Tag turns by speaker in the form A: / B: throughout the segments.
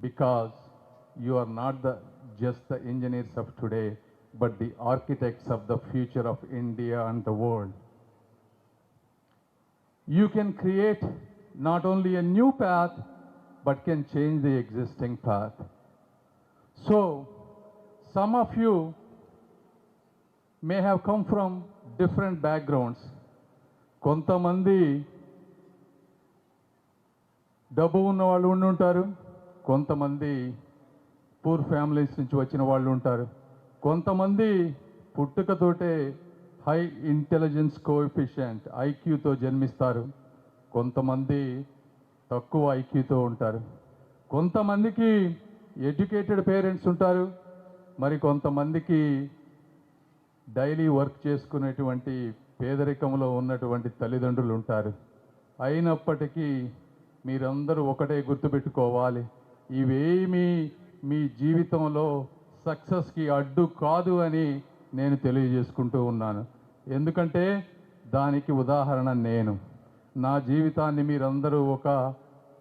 A: because you are not the just the engineers of today, but the architects of the future of India and the world. You can create not only a new path, but can change the existing path. So, some of you may have come from different backgrounds. కొంతమంది డబ్బు ఉన్న వాళ్ళు ఉండి ఉంటారు కొంతమంది poor families నుంచి వచ్చిన వాళ్ళు ఉంటారు. కొంతమంది పుట్టుకతోటే హై ఇంటెలిజెన్స్ కోఎఫిషియంట్ ఐక్యూతో జన్మిస్తారు. కొంతమంది తక్కువ ఐక్యూతో ఉంటారు. కొంతమందికి ఎడ్యుకేటెడ్ పేరెంట్స్ ఉంటారు. మరి కొంతమందికి డైలీ వర్క్ చేసుకునేటువంటి పేదరికంలో ఉన్నటువంటి తల్లిదండ్రులు ఉంటారు. అయినప్పటికీ మీరందరూ ఒకటే గుర్తుపెట్టుకోవాలి. ఇవేమీ మీ జీవితంలో సక్సెస్కి అడ్డు కాదు అని నేను తెలియజేసుకుంటూ ఉన్నాను. ఎందుకంటే దానికి ఉదాహరణ నేను. నా జీవితాన్ని మీరందరూ ఒక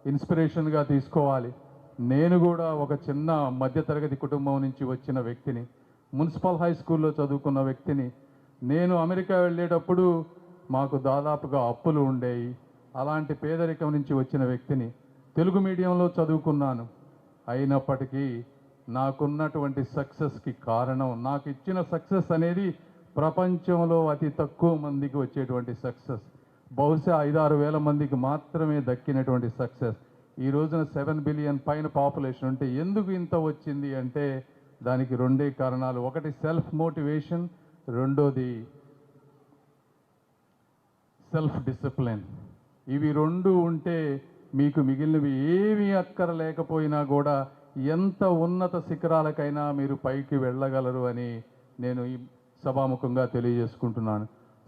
A: ఇన్స్పిరేషన్గా తీసుకోవాలి. నేను కూడా ఒక చిన్న మధ్యతరగతి కుటుంబం నుంచి వచ్చిన వ్యక్తిని మున్సిపల్ హై స్కూల్లో చదువుకున్న వ్యక్తిని నేను అమెరికా వెళ్ళేటప్పుడు మాకు దాదాపుగా అప్పులు ఉండేవి అలాంటి పేదరికం నుంచి వచ్చిన వ్యక్తిని తెలుగు మీడియంలో చదువుకున్నాను. అయినప్పటికీ నాకున్నటువంటి సక్సెస్కి కారణం నాకు ఇచ్చిన సక్సెస్ అనేది ప్రపంచంలో అతి తక్కువ మందికి వచ్చేటువంటి సక్సెస్. బహుశా ఐదారు వేల మందికి మాత్రమే దక్కినటువంటి సక్సెస్. ఈ రోజున సెవెన్ బిలియన్ పైన పాపులేషన్ ఉంటే ఎందుకు ఇంత వచ్చింది అంటే దానికి రెండే కారణాలు. ఒకటి సెల్ఫ్ మోటివేషన్ రెండోది సెల్ఫ్ డిసిప్లిన్. ఇవి రెండు ఉంటే మీకు మిగిలినవి ఏమీ అక్కరలేకపోయినా కూడా ఎంత ఉన్నత శిఖరాలకైనా మీరు పైకి వెళ్ళగలరు అని నేను ఈ సభాముఖంగా తెలియజేసుకుంటున్నాను.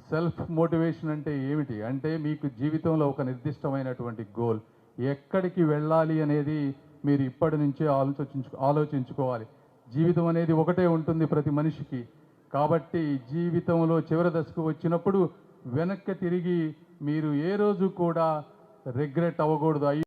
A: సెల్ఫ్ మోటివేషన్ అంటే ఏమిటి? అంటే మీకు జీవితంలో ఒక నిర్దిష్టమైనటువంటి గోల్. ఎక్కడికి వెళ్ళాలి అనేది మీరు ఇప్పటి నుంచే ఆలోచించు ఆలోచించుకోవాలి. జీవితం అనేది ఒకటే ఉంటుంది ప్రతి మనిషికి. కాబట్టి జీవితంలో చివరి దశకు వచ్చినప్పుడు వెనక్కి తిరిగి మీరు ఏ రోజు కూడా రిగ్రెట్ అవ్వకూడదు. అయ్యో